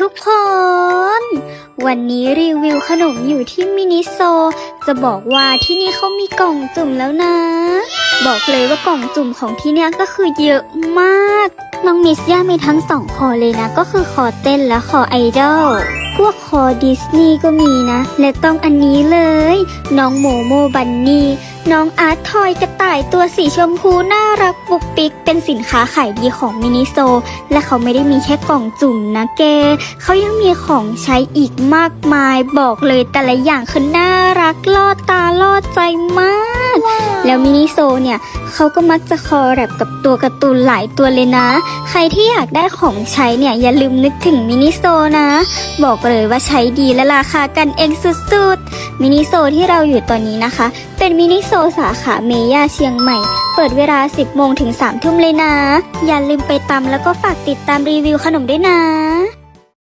ทุกคน วันนี้รีวิวขนมอยู่ที่มินิโซ จะบอกว่าที่นี่เขามีกล่องจุ่มแล้วนะ บอกเลยว่ากล่องจุ่มของที่เนี่ยก็คือเยอะมาก น้องมิสย่ามีทั้งสองคอเลยนะ ก็คือคอเต้นและคอไอดอลพวกคอดิสนีย์ก็มีนะ และต้องอันนี้เลย น้องโมโมบันนี่ น้องอาร์ตทอยกระต่ายตัวสีชมพูน่ารักปุกปิก เป็นสินค้าขายดีของมินิโซ และเขาไม่ได้มีแค่กล่องจุ่มนะแก เขายังมีของใช้อีกมากมาย บอกเลยแต่ละอย่างคือน่ารักล่อตาล่อใจมาก แล้วมินิโซเนี่ยเขาก็มักจะคอแรปกับตัวการ์ตูนหลายตัวเลยนะ ใครที่อยากได้ของใช้เนี่ยอย่าลืมนึกถึงมินิโซนะ บอกเลยว่าใช้ดีและราคากันเองสุดๆมินิโซที่เราอยู่ตอนนี้นะคะ เป็นมินิโซสาขาเมย่าเชียงใหม่ เปิดเวลา 10โมงถึง3ทุ่มเลยนะ อย่าลืมไปตามแล้วก็ฝากติดตามรีวิวขนมด้วยนะ